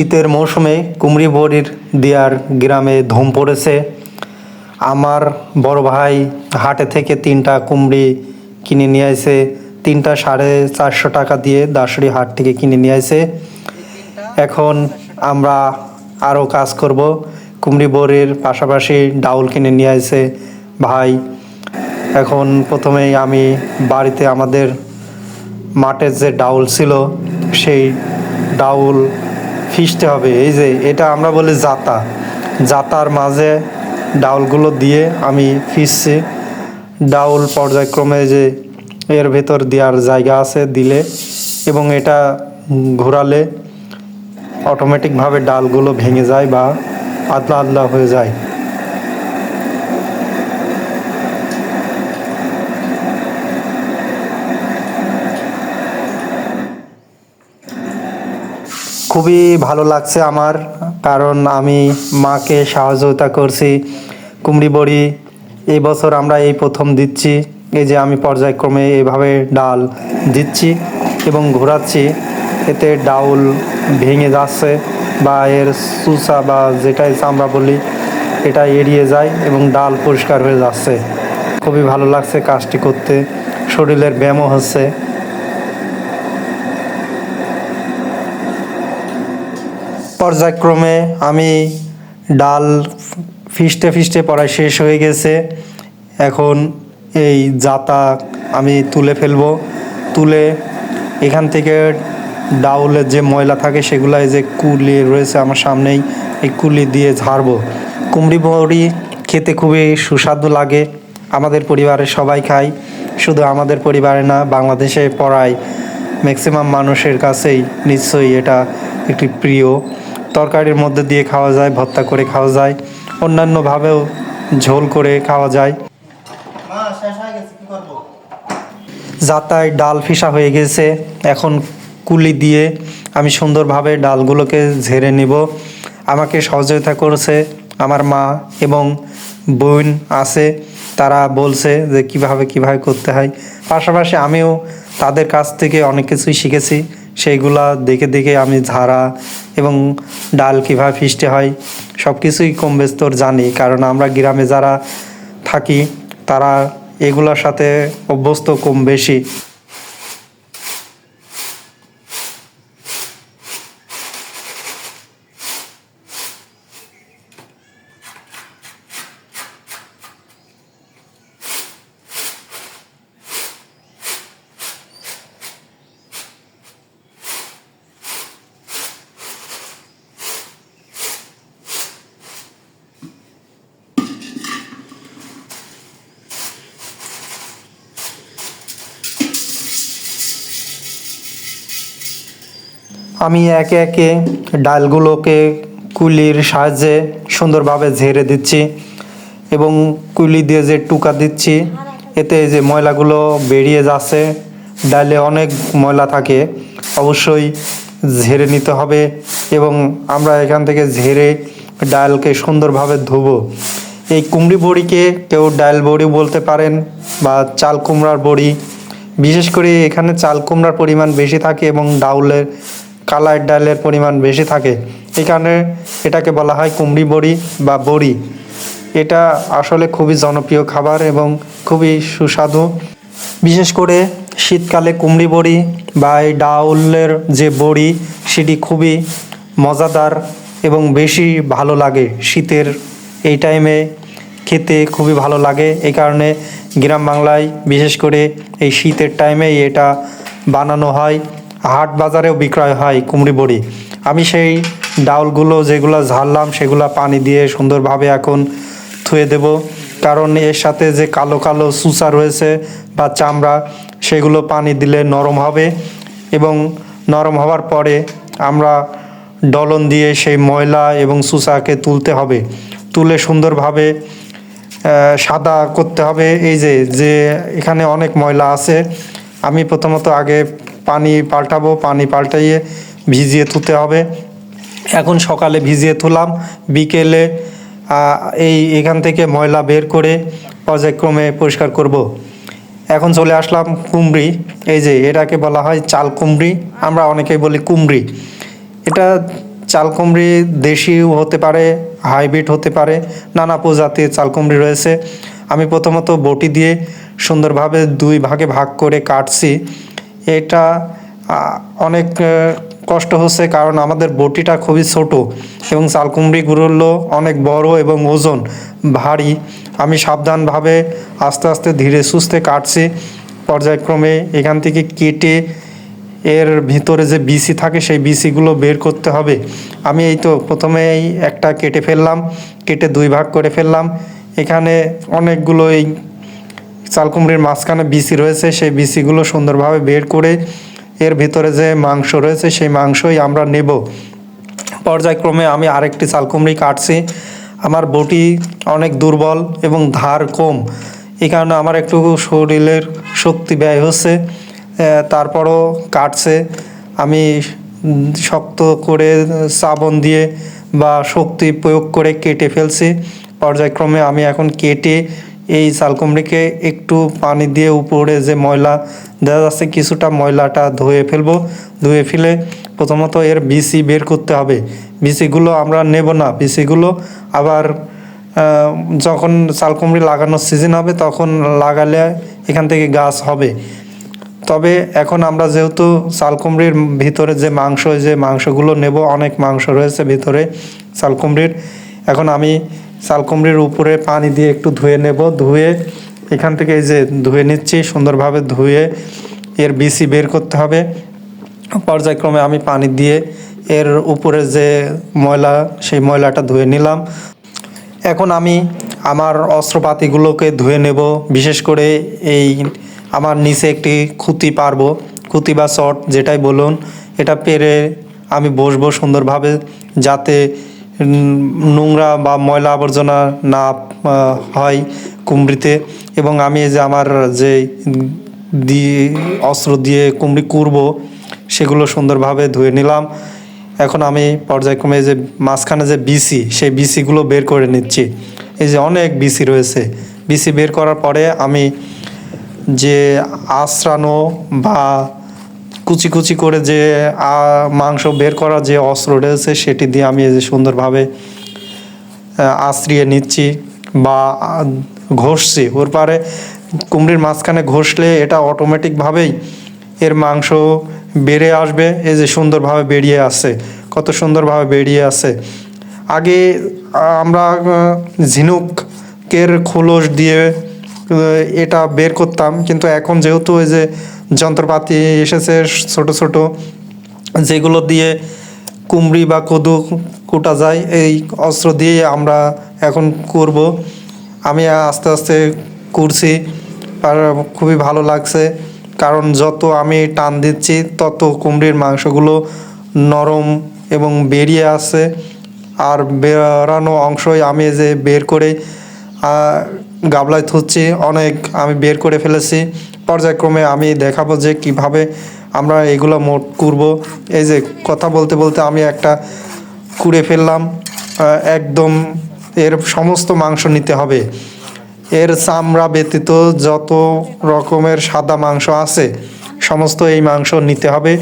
শীতের মৌসুমে কুমড়ি বড়ির দেওয়ার গ্রামে ধুম পড়েছে। আমার বড় ভাই হাটে থেকে তিনটা কুমড়ি কিনে নিয়ে আসে তিনটা সাড়ে চারশো টাকা দিয়ে দাসুরি হাট থেকে কিনে নিয়ে আসে এখন আমরা আরও কাজ করব। কুমড়ি বড়ির পাশাপাশি ডাউল কিনে নিয়ে আসে ভাই। এখন প্রথমেই আমি বাড়িতে আমাদের মাঠের যে ডাউল ছিল, সেই ডাউল ফিসতে হবে। এই যে, এটা আমরা বলি জাতা জাতার মাঝে ডাউলগুলো দিয়ে আমি ফিসছি। ডাউল পর্যায়ক্রমে যে এর ভেতর দেওয়ার জায়গা আছে দিলে এবং এটা ঘোরালে অটোমেটিকভাবে ডালগুলো ভেঙে যায় বা আদলা আদলা হয়ে যায়। খুবই ভালো লাগছে আমার, কারণ আমি মাকে সহযোগিতা করছি। কুমড়ি বড়ি এই বছর আমরা এই প্রথম দিচ্ছি। এই যে আমি পর্যায়ক্রমে এভাবে ডাল দিচ্ছি এবং ঘোরাচ্ছি। এতে ডাউল ভেঙে যাচ্ছে বা এর সুসা বা যেটাই আমরা বলি, এটা এড়িয়ে যায় এবং ডাল পরিষ্কার হয়ে যাচ্ছে। খুবই ভালো লাগছে কাজটি করতে। শরীরের ব্যায়ামও হচ্ছে। পর্যায়ক্রমে আমি ডাল ফিস্টে ফিস্টে পড়া শেষ হয়ে গেছে। এখন এই জাতা আমি তুলে ফেলব। তুলে এখান থেকে ডাউলের যে ময়লা থাকে সেগুলো যে কুলি রয়েছে আমার সামনেই, এই কুলি দিয়ে ঝাড়বো। কুমড়ি বড়ি খেতে খুবই সুস্বাদু লাগে। আমাদের পরিবারের সবাই খায়। শুধু আমাদের পরিবারে না, বাংলাদেশে পড়ায়। ম্যাক্সিমাম মানুষের কাছেই নিশ্চয়ই এটা একটি প্রিয়। তরকারির মধ্যে দিয়ে খাওয়া যায় ভর্তা করে খাওয়া যায় অন্যান্যভাবেও ঝোল করে খাওয়া যায়। যাতায় ডাল ফিসা হয়ে গেছে এখন কুলি দিয়ে আমি সুন্দরভাবে ডালগুলোকে ঝেড়ে নিব। আমাকে সহযোগিতা করেছে আমার মা এবং বোন আছে তারা বলছে যে কীভাবে কীভাবে করতে হয়। পাশাপাশি আমিও তাদের কাছ থেকে অনেক কিছুই শিখেছি সেইগুলা দেখে দেখে আমি ঝাড়া এবং ডাল কীভাবে ফিস্টে হয় সব কিছুই কম বেস্তর জানি। কারণ আমরা গ্রামে যারা থাকি, তারা এগুলোর সাথে অভ্যস্ত কম বেশি। আমি একে একে ডালগুলোকে কুলির সাহায্যে সুন্দরভাবে ঝেড়ে দিচ্ছি এবং কুলি দিয়ে যে টুকা দিচ্ছি, এতে যে ময়লাগুলো বেরিয়ে যাচ্ছে, ডালে অনেক ময়লা থাকে, অবশ্যই ঝেড়ে নিতে হবে এবং আমরা এখান থেকে ঝেড়ে ডালকে সুন্দরভাবে ধুবো। এই কুমড়ি বড়িকে কেউ ডাল বড়ি বলতে পারেন বা চাল কুমড়ার বড়ি। বিশেষ করে এখানে চাল কুমড়ার পরিমাণ বেশি থাকে এবং ডাউলের কালার ডালের পরিমাণ বেশি থাকে। এই কারণে এটাকে বলা হয় কুমড়ি বড়ি বা বড়ি। এটা আসলে খুবই জনপ্রিয় খাবার এবং খুবই সুস্বাদু। বিশেষ করে শীতকালে কুমড়ি বড়ি বা এই ডাউলের যে বড়ি, সেটি খুবই মজাদার এবং বেশি ভালো লাগে শীতের এই টাইমে। খেতে খুবই ভালো লাগে। এই কারণে গ্রাম বাংলায় বিশেষ করে এই শীতের টাইমেই এটা বানানো হয়। হাট বাজারেও বিক্রয় হয় কুমড়ি বড়ি। আমি সেই ডাউলগুলো যেগুলো ঝাড়লাম, সেগুলো পানি দিয়ে সুন্দরভাবে এখন ধুয়ে দেব। কারণ এর সাথে যে কালো কালো সুসা রয়েছে বা চামড়া, সেগুলো পানি দিলে নরম হবে এবং নরম হওয়ার পরে আমরা ডলন দিয়ে সেই ময়লা এবং সুসাকে তুলতে হবে। তুলে সুন্দরভাবে সাদা করতে হবে। এই যে যে এখানে অনেক ময়লা আছে, আমি প্রথমত আগে পানি পাল্টাবো, পানি পাল্টাইয়ে ভিজিয়ে তুলতে হবে। এখন সকালে ভিজিয়ে তুলাম বিকেলে এই এখান থেকে ময়লা বের করে পর্যায়ক্রমে পরিষ্কার করব। এখন চলে আসলাম কুমড়ি। এই যে এটাকে বলা হয় চাল কুমড়ি। আমরা অনেকেই বলি কুমড়ি। এটা চাল কুমড়ি দেশিও হতে পারে, হাইব্রিড হতে পারে, নানা প্রজাতির চাল কুমড়ি রয়েছে। আমি প্রথমত বটি দিয়ে সুন্দরভাবে দুই ভাগে ভাগ করে কাটছি। এটা অনেক কষ্ট হচ্ছে কারণ আমাদের বটিটা খুবই ছোট এবং চাল কুমড়িগুলো অনেক বড় এবং ওজন ভারী। আমি সাবধানভাবে আস্তে আস্তে ধীরে সুস্থে কাটছি। পর্যায়ক্রমে এখান থেকে কেটে এর ভিতরে যে বিসি থাকে সেই বিসিগুলো বের করতে হবে। আমি এই তো প্রথমে একটা কেটে ফেললাম, কেটে দুই ভাগ করে ফেললাম। এখানে অনেকগুলো এই চালকুমড়ির মাঝখানে বিসি রয়েছে, সেই বিসিগুলো সুন্দরভাবে বের করে এর ভিতরে যে মাংস রয়েছে, সেই মাংসই আমরা নেব। পর্যায়ক্রমে আমি আরেকটি চালকুমড়ি কাটছি। আমার বটি অনেক দুর্বল এবং ধার কম। এই কারণে আমার একটু শরীরের শক্তি ব্যয় হচ্ছে। তারপরও কাটছে। আমি শক্ত করে সাবন দিয়ে বা শক্তি প্রয়োগ করে কেটে ফেলছি। পর্যায়ক্রমে আমি এখন কেটে এই চালকুমড়িকে একটু পানি দিয়ে উপরে যে ময়লা দেখা যাচ্ছে কিছুটা ময়লাটা ধুয়ে ফেলব। ধুয়ে ফেলে প্রথমত এর বিসি বের করতে হবে। বিসিগুলো আমরা নেব না। বিসিগুলো আবার যখন চালকুমড়ি লাগানোর সিজন হবে, তখন লাগালে এখান থেকে গাছ হবে। তবে এখন আমরা যেহেতু চালকুমড়ির ভিতরে যে মাংস, যে মাংসগুলো নেব, অনেক মাংস রয়েছে ভিতরে চালকুমড়ির এখন আমি চালকুমড়ির উপরে পানি দিয়ে একটু ধুয়ে নেব। ধুয়ে এখান থেকে এই যে ধুয়ে নিচ্ছি, সুন্দরভাবে ধুয়ে এর বিসি বের করতে হবে। পর্যায়ক্রমে আমি পানি দিয়ে এর উপরে যে ময়লা, সেই ময়লাটা ধুয়ে নিলাম। এখন আমি আমার অস্ত্রপাতিগুলোকে ধুয়ে নেব। বিশেষ করে এই আমার নিচে একটি খুঁতি পারব, খুঁতি বা শট যেটাই বলুন, এটা পেরে আমি বসবো সুন্দরভাবে যাতে নোংরা বা ময়লা আবর্জনা না হয় কুমড়িতে। এবং আমি যে আমার যে দিয়ে অস্ত্র দিয়ে কুমড়ি কুড়বো, সেগুলো সুন্দরভাবে ধুয়ে নিলাম। এখন আমি পর্যায়ক্রমে যে মাঝখানে যে বিসি সেই বিসিগুলো বের করে নিচ্ছি। এই যে অনেক বিসি রয়েছে। বিসি বের করার পরে আমি যে আশ্রানো বা কুচি কুচি করে যে মাংস বের করা যে অস্ত্র রয়েছে, সেটি দিয়ে আমি এই যে সুন্দরভাবে আশ্রিয়ে নিচ্ছি বা ঘষছি। ওর পারে কুমড়ির মাঝখানে ঘষলে এটা অটোমেটিকভাবেই এর মাংস বেড়ে আসবে, এই যে সুন্দরভাবে বেরিয়ে আসছে, কত সুন্দরভাবে বেরিয়ে আসে আগে আমরা ঝিনুকের খোলস দিয়ে এটা বের করতাম। কিন্তু এখন যেহেতু ওই যে যন্ত্রপাতি এসেছে ছোট ছোট, যেগুলো দিয়ে কুমড়ি বা কদু কুটা যায়, এই অস্ত্র দিয়ে আমরা এখন করব। আমি আস্তে আস্তে করছি, আর খুবই ভালো লাগছে। কারণ যত আমি টান দিচ্ছি, তত কুমড়ির মাংসগুলো নরম এবং বেরিয়ে আসছে আর বেরানো অংশই আমি যে বের করে গাবলায় থুচ্ছি, অনেক আমি বের করে ফেলেছি। পর্যায়ক্রমে আমি দেখাবো যে কীভাবে আমরা এগুলো মোট করব। এই যে কথা বলতে বলতে আমি একটা কুড়ে ফেললাম। একদম এর সমস্ত মাংস নিতে হবে। এর চামড়া ব্যতীত যত রকমের সাদা মাংস আছে, সমস্ত এই মাংস নিতে হবে।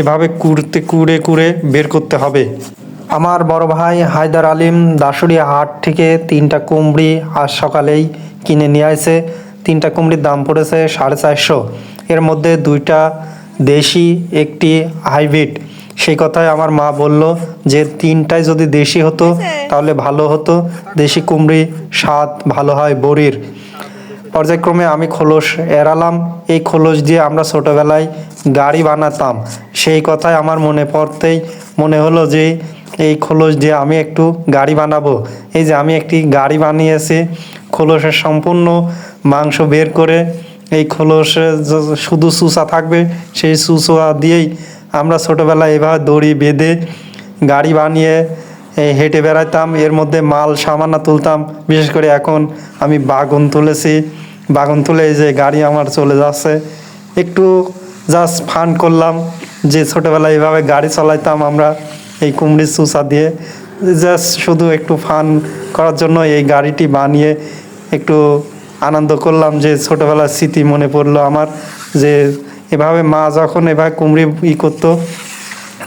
এভাবে কুড়তে, কুড়ে কুড়ে বের করতে হবে। আমার বড় ভাই হায়দার আলিম দাসুরিয়া হাট থেকে তিনটা কুমড়ি আজ সকালেই কিনে নিয়ে আসে তিনটা কুমড়ির দাম পড়েছে সাড়ে চারশো। এর মধ্যে দুইটা দেশি, একটি হাইব্রিড। সেই কথায় আমার মা বলল যে, তিনটাই যদি দেশি হতো তাহলে ভালো হতো। দেশি কুমড়ি স্বাদ ভালো হয় বড়ির। পর্যায়ক্রমে আমি খোলস এড়ালাম। এই খোলস দিয়ে আমরা ছোটোবেলায় গাড়ি বানাতাম। সেই কথায় আমার মনে পড়তেই মনে হলো যে এই খোলস দিয়ে আমি একটু গাড়ি বানাবো। এই যে আমি একটি গাড়ি বানিয়েছি, খোলসের সম্পূর্ণ মাংস বের করে এই খোলসে শুধু সুসা থাকবে, সেই সুসা দিয়েই আমরা ছোটোবেলায় এভাবে দড়ি বেঁধে গাড়ি বানিয়ে হেঁটে বেড়াতাম এর মধ্যে মাল, সামান্য তুলতাম। বিশেষ করে এখন আমি বাগন তুলেছি। বাগন তুলে এই যে গাড়ি আমার চলে যাচ্ছে। একটু জাস্ট ফান করলাম যে ছোটোবেলায় এভাবে গাড়ি চালাইতাম আমরা। এই কুমড়ির চুষা দিয়ে জাস্ট শুধু একটু ফান করার জন্য এই গাড়িটি বানিয়ে একটু আনন্দ করলাম যে ছোটোবেলার স্মৃতি মনে পড়ল আমার, যে এভাবে মা যখন এভাবে কুমড়ি ই করতো,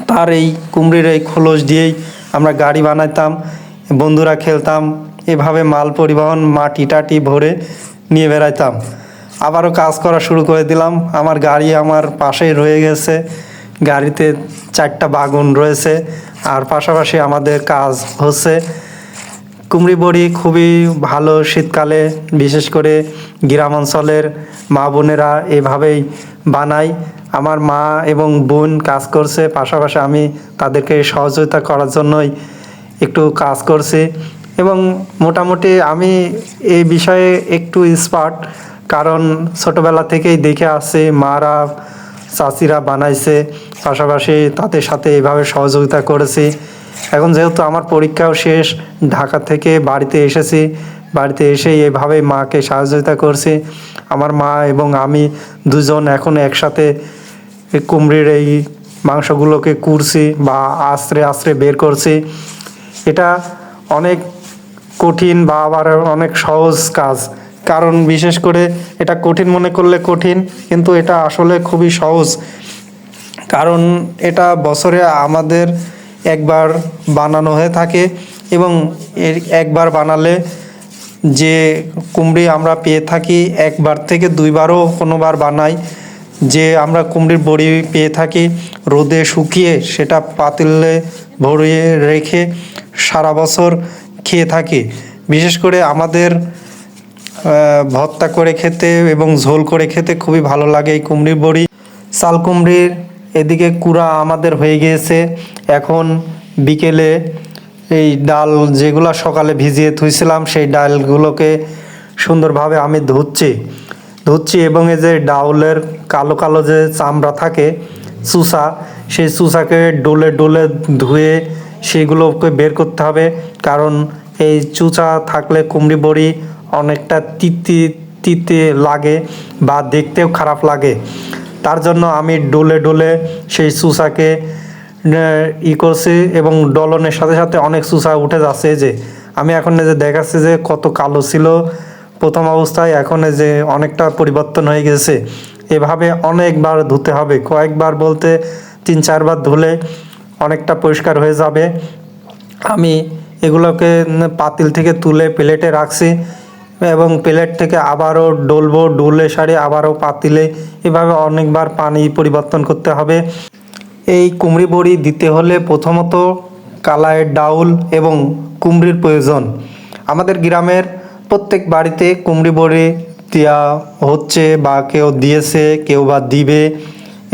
তার এই কুমড়ির এই খোলস দিয়েই আমরা গাড়ি বানাইতাম, বন্ধুরা খেলতাম, এভাবে মাল পরিবহন, মাটি টাটি ভরে নিয়ে বেড়াইতাম। আবারও কাজ করা শুরু করে দিলাম, আমার গাড়ি আমার পাশেই রয়ে গেছে। গাড়িতে চারটা বাগুন রয়েছে। আর পাশাপাশি আমাদের কাজ হচ্ছে কুমড়ি বড়ি খুবই ভালো শীতকালে, বিশেষ করে গ্রাম অঞ্চলের মা বোনেরা এভাবেই বানায়। আমার মা এবং বোন কাজ করছে, পাশাপাশি আমি তাদেরকে সহযোগিতা করার জন্যই একটু কাজ করছি। এবং মোটামুটি আমি এই বিষয়ে একটু স্পার্ট কারণ ছোটবেলা থেকেই দেখে আসছি, মারা চাচিরা বানাইছে, পাশাপাশি তাদের সাথে এভাবে সহযোগিতা করেছি। এখন যেহেতু আমার পরীক্ষাও শেষ, ঢাকা থেকে বাড়িতে এসেছি, বাড়িতে এসে এভাবে মাকে সহযোগিতা করছি। আমার মা এবং আমি দুজন এখন একসাথে কুমড়ির এই মাংসগুলোকে কুড়ছি বা আস্ত্রে আশ্রে বের করছি। এটা অনেক কঠিন বা আবার অনেক সহজ কাজ। কারণ বিশেষ করে এটা কঠিন মনে করলে কঠিন, কিন্তু এটা আসলে খুবই সহজ। কারণ এটা বছরে আমাদের একবার বানানো হয়ে থাকে এবং এর একবার বানালে যে কুমড়ি আমরা পেয়ে থাকি একবার থেকে দুইবারও কোনোবার বানাই। যে আমরা কুমড়ির বড়ি পেয়ে থাকি, রোদে শুকিয়ে সেটা পাতিলে ভরিয়ে রেখে সারা বছর খেয়ে থাকি। বিশেষ করে আমাদের ভর্তা করে খেতে এবং ঝোল করে খেতে খুবই ভালো লাগে এই কুমড়ির বড়ি। চাল কুমড়ির এদিকে কুড়া আমাদের হয়ে গিয়েছে। এখন বিকেলে এই ডাল যেগুলো সকালে ভিজিয়ে থুইছিলাম, সেই ডালগুলোকে সুন্দরভাবে আমি ধুচ্ছি। ধুচ্ছি এবং এই যে ডাউলের কালো কালো যে চামড়া থাকে চুষা সেই চুষাকে ডোলে ডোলে ধুয়ে সেগুলোকে বের করতে হবে। কারণ এই চুচা থাকলে কুমড়ি বড়ি অনেকটা তিতি তিতে লাগে বা দেখতেও খারাপ লাগে। তার জন্য আমি ডোলে ডোলে সেই আহ, ই করছি এবং ডলনের সাথে সাথে অনেক চুষা উঠে যাচ্ছে যে। আমি এখন যে দেখাচ্ছি যে কত কালো ছিল। প্রথম অবস্থায় এখন যে অনেকটা পরিবর্তন হয়ে গেছে। এভাবে অনেকবার ধুতে হবে। কয়েকবার বলতে তিন চারবার ধুলে অনেকটা পরিষ্কার হয়ে যাবে। আমি এগুলোকে পাতিল থেকে তুলে প্লেটে রাখছি। এবং প্লেট থেকে আবারও ডলবো, ডুলে সারি আবারও পাতিলে এভাবে অনেকবার পানি পরিবর্তন করতে হবে। এই কুমড়ি বড়ি দিতে হলে প্রথমত কালায়ের ডাউল এবং কুমড়ির প্রয়োজন। আমাদের গ্রামের প্রত্যেক বাড়িতে কুমড়ি বড়ি দেওয়া হচ্ছে বা কেউ দিয়েছে, কেউ বা দিবে।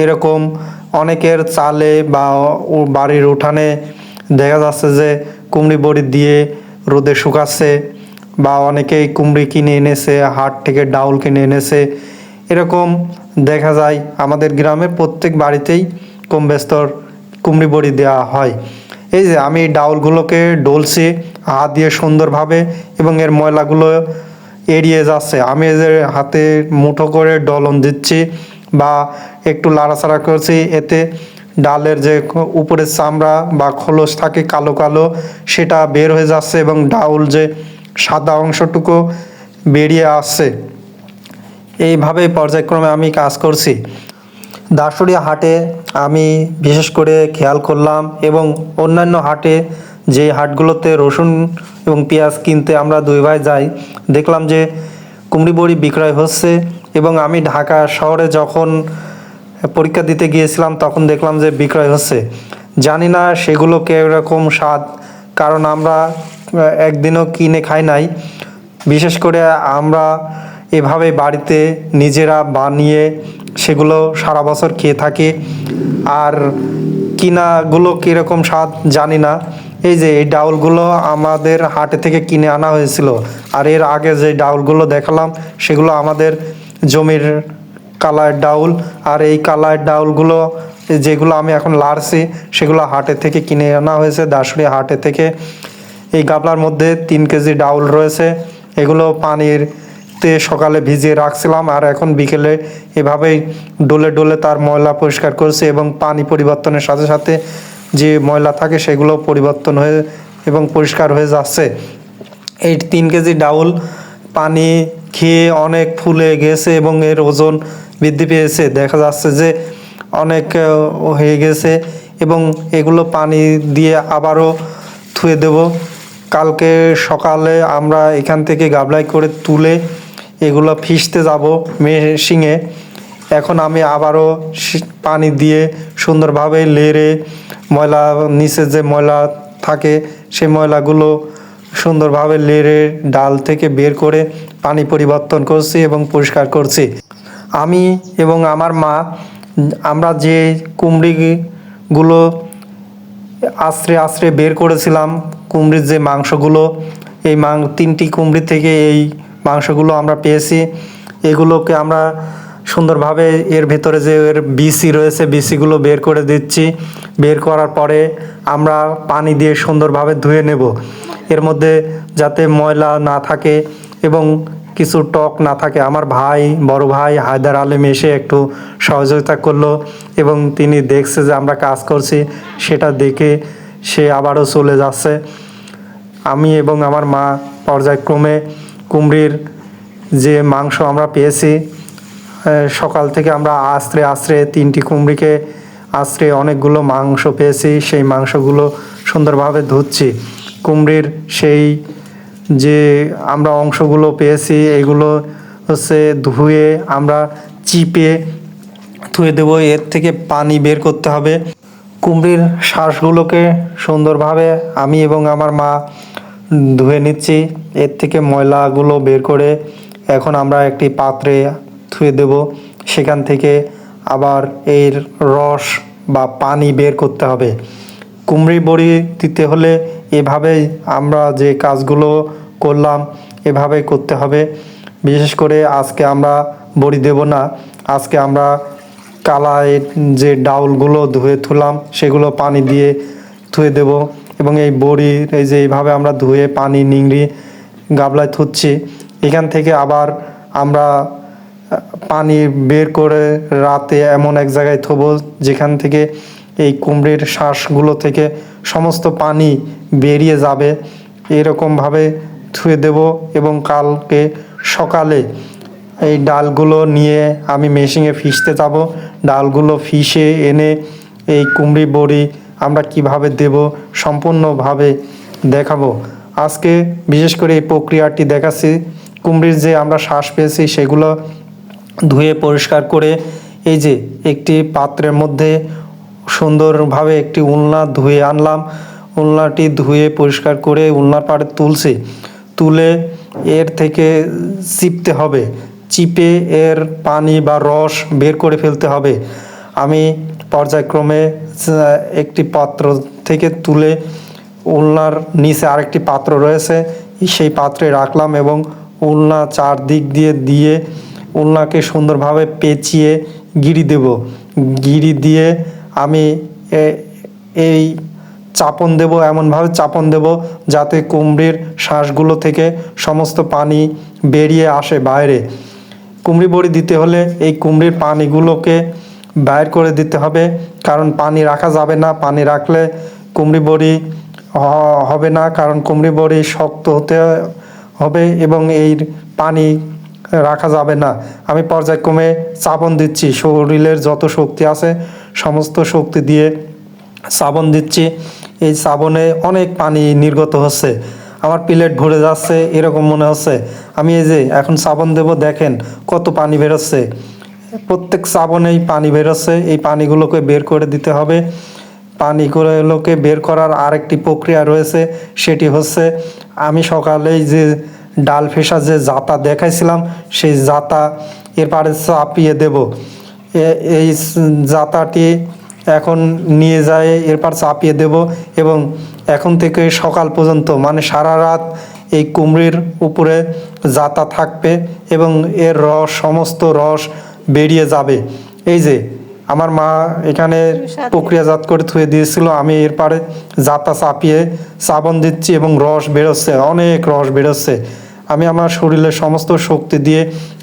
এরকম অনেকের চালে বা বাড়ির উঠানে দেখা যাচ্ছে যে কুমড়ি বড়ি দিয়ে রোদে শুকাচ্ছে। বা অনেকেই কুমড়ি কিনে এনেছে, হাট থেকে ডাউল কিনে এনেছে, এরকম দেখা যায় আমাদের গ্রামের প্রত্যেক বাড়িতেই কম বেস্তর কুমড়ি বড়ি দেওয়া হয়। এই যে আমি ডাউলগুলোকে ডলছি, হাত দিয়ে সুন্দরভাবে এবং এর ময়লাগুলো এড়িয়ে যাচ্ছে। আমি যে হাতে মুঠো করে ডলন দিচ্ছি বা একটু লাড়াচাড়া করছি, এতে ডালের যে উপরের চামড়া বা খোলস থাকে কালো কালো, সেটা বের হয়ে যাচ্ছে এবং ডাউল যে সাদা অংশটুকু বেরিয়ে আসছে। এইভাবে পর্যায়ক্রমে আমি কাজ করছি। দাসুরিয়া হাটে আমি বিশেষ করে খেয়াল করলাম এবং অন্যান্য হাটে যে হাটগুলোতে রসুন এবং পেঁয়াজ কিনতে আমরা দুই ভাই যাই, দেখলাম যে কুমড়ি বড়ি বিক্রয় হচ্ছে এবং আমি ঢাকা শহরে যখন পরীক্ষা দিতে গিয়েছিলাম তখন দেখলাম যে বিক্রয় হচ্ছে। জানি না সেগুলো কীরকম স্বাদ, কারণ আমরা একদিনও কিনে খাই নাই। বিশেষ করে আমরা এভাবে বাড়িতে নিজেরা বানিয়ে সেগুলো সারা বছর খেয়ে থাকি। আর কিনাগুলো কীরকম স্বাদ জানি না। এই যে এই ডাউলগুলো আমাদের হাটে থেকে কিনে আনা হয়েছিল। আর এর আগে যে ডাউলগুলো দেখালাম, সেগুলো আমাদের জমির কালার ডাউল। আর এই কালার ডাউলগুলো যেগুলো আমি এখন লাড়ছি, সেগুলো হাটে থেকে কিনে আনা হয়েছে। দাসুরি হাটে থেকে এই গাবলার মধ্যে তিন কেজি ডাউল রয়েছে। এগুলো পানির তে সকালে ভিজিয়ে রাখছিলাম আর এখন বিকেলে এভাবেই ডোলে ডোলে তার ময়লা পরিষ্কার করছে এবং পানি পরিবর্তনের সাথে সাথে যে ময়লা থাকে সেগুলো পরিবর্তন হয়ে এবং পরিষ্কার হয়ে যাচ্ছে। এই তিন কেজি ডাউল পানি খেয়ে অনেক ফুলে গেছে এবং এর ওজন বৃদ্ধি পেয়েছে। দেখা যাচ্ছে যে অনেক হয়ে গেছে এবং এগুলো পানি দিয়ে আবারও ধুয়ে দেব। কালকে সকালে আমরা এখান থেকে গাবলাই করে তুলে এগুলো ফিসতে যাব মেশিংয়ে এখন আমি আবারও পানি দিয়ে সুন্দরভাবে লেড়ে ময়লা, নিচে যে ময়লা থাকে সেই ময়লাগুলো সুন্দরভাবে লেড়ে ডাল থেকে বের করে পানি পরিবর্তন করছি এবং পরিষ্কার করছি। আমি এবং আমার মা, আমরা যে কুমড়িগুলো আশ্রে আশ্রে বের করেছিলাম কুমড়ির যে মাংসগুলো। এই মাং, তিনটি কুমড়ি থেকে এই মাংসগুলো আমরা পেয়েছি। এগুলোকে আমরা সুন্দরভাবে এর ভেতরে যে এর বিসি রয়েছে বিসিগুলো বের করে দিচ্ছি। বের করার পরে আমরা পানি দিয়ে সুন্দরভাবে ধুয়ে নেব। এর মধ্যে যাতে ময়লা না থাকে এবং কিছু টক না থাকে। আমার ভাই, বড় ভাই হায়দার আলম এসে একটু সহযোগিতা করল এবং তিনি দেখছে যে আমরা কাজ করছি, সেটা দেখে সে আবারও চলে যাচ্ছে। আমি এবং আমার মা পর্যায়ক্রমে কুমড়ির যে মাংস আমরা পেয়েছি সকাল থেকে আমরা আস্ত্রে আস্ত্রে তিনটি কুমড়িকে আস্ত্রে অনেকগুলো মাংস পেয়েছি, সেই মাংসগুলো সুন্দরভাবে ধুচ্ছি। কুমড়ির সেই যে আমরা অংশগুলো পেয়েছি, এগুলো হচ্ছে ধুয়ে আমরা চিপে ধুয়ে দেবো। এর থেকে পানি বের করতে হবে। কুমড়ির শ্বাসগুলোকে সুন্দরভাবে আমি এবং আমার মা ধুয়ে নিচ্ছি। এর থেকে ময়লাগুলো বের করে এখন আমরা একটি পাত্রে ধুয়ে দেব। সেখান থেকে আবার এর রস বা পানি বের করতে হবে। কুমড়ি বড়ি দিতে হলে এভাবেই আমরা যে কাজগুলো করলাম, এভাবেই করতে হবে। বিশেষ করে আজকে আমরা বড়ি দেব না। আজকে আমরা কালাই যে ডাউলগুলো ধুয়ে তুলাম সেগুলো পানি দিয়ে ধুয়ে দেব এবং এই বড়ি এই যে এইভাবে আমরা ধুয়ে পানি, নিংড়ি, গাবলায় থুচ্ছি এখান থেকে আবার আমরা পানি বের করে রাতে এমন এক জায়গায় থবো যেখান থেকে এই কুমড়ির শ্বাসগুলো থেকে সমস্ত পানি বেরিয়ে যাবে। এরকমভাবে ধুয়ে দেব এবং কালকে সকালে এই ডালগুলো নিয়ে আমি মেশিনে ফিসতে যাব। ডালগুলো ফিসে এনে এই কুমড়ি বড়ি আমরা কীভাবে দেব সম্পূর্ণভাবে দেখাবো। আজকে বিশেষ করে এই প্রক্রিয়াটি দেখাচ্ছি। কুমড়ির যে আমরা শ্বাস পেয়েছি সেগুলো ধুয়ে পরিষ্কার করে এই যে একটি পাত্রের মধ্যে সুন্দরভাবে একটি উলনা ধুয়ে আনলাম। উলনাটি ধুয়ে পরিষ্কার করে উলনার পাড়ে তুলছি। তুলে এর থেকে চিপতে হবে। চিপে এর পানি বা রস বের করে ফেলতে হবে। আমি পর্যায়ক্রমে একটি পাত্র থেকে তুলে উলনার নিচে আরেকটি পাত্র রয়েছে। সেই পাত্রে রাখলাম এবং উলনা চারদিক দিয়ে দিয়ে উলনাকে সুন্দরভাবে পেঁচিয়ে গিরি দেব। গিরি দিয়ে আমি এই চাপন দেব, এমনভাবে চাপন দেব যাতে কুমড়ির শ্বাসগুলো থেকে সমস্ত পানি বেরিয়ে আসে বাইরে। কুমড়ি বড়ি দিতে হলে এই কুমড়ির পানিগুলোকে বাইর করে দিতে হবে, কারণ পানি রাখা যাবে না। পানি রাখলে কুমড়ি বড়ি হবে না, কারণ কুমড়ি বড়ি শক্ত হতে হবে এবং এই পানি রাখা যাবে না। আমি পর্যায়ক্রমে চাপন দিচ্ছি। শরীরের যত শক্তি আছে সমস্ত শক্তি দিয়ে সাবন দিচ্ছি। এই সাবনে অনেক পানি নির্গত হচ্ছে। আমার প্লেট ভরে যাচ্ছে, এরকম মনে হচ্ছে। আমি এই যে এখন সাবন দেব, দেখেন কত পানি বেরোচ্ছে। প্রত্যেক সাবনেই পানি বেরোচ্ছে। এই পানিগুলোকে বের করে দিতে হবে। পানিগুলোকে বের করার আরেকটি প্রক্রিয়া রয়েছে, সেটি হচ্ছে আমি সকালেই যে ডাল ফেসা যে জাতা দেখাইছিলাম, সেই জাতা এর পারে চাপিয়ে দেব। এই জাতাটি এখন নিয়ে যায় এরপর চাপিয়ে দেব এবং এখন থেকে সকাল পর্যন্ত মানে সারা রাত এই কুমড়ির উপরে জাতা থাকবে এবং এর রস সমস্ত রস বেরিয়ে যাবে। এই যে আমার মা এখানে প্রক্রিয়াজাত করে থুয়ে দিয়েছিল আমি এরপরে জাতা চাপিয়ে চাবন দিচ্ছি এবং রস বেরোচ্ছে অনেক রস বেরোচ্ছে। আমি আমার শরীরের সমস্ত শক্তি দিয়ে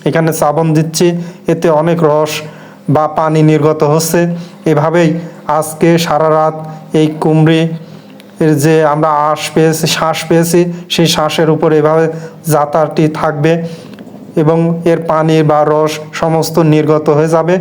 এখানে চাবন দিচ্ছি এতে অনেক রস বা পানি নির্গত হচ্ছে। এভাবেই আজকে সারা রাত এই কুমড়ি এর যে আমরা আশ পেয়েছি শ্বাস পেয়েছি, সেই শ্বাসের উপর এভাবে জাতারটি থাকবে এবং এর পানি বা রস সমস্ত নির্গত হয়ে যাবে।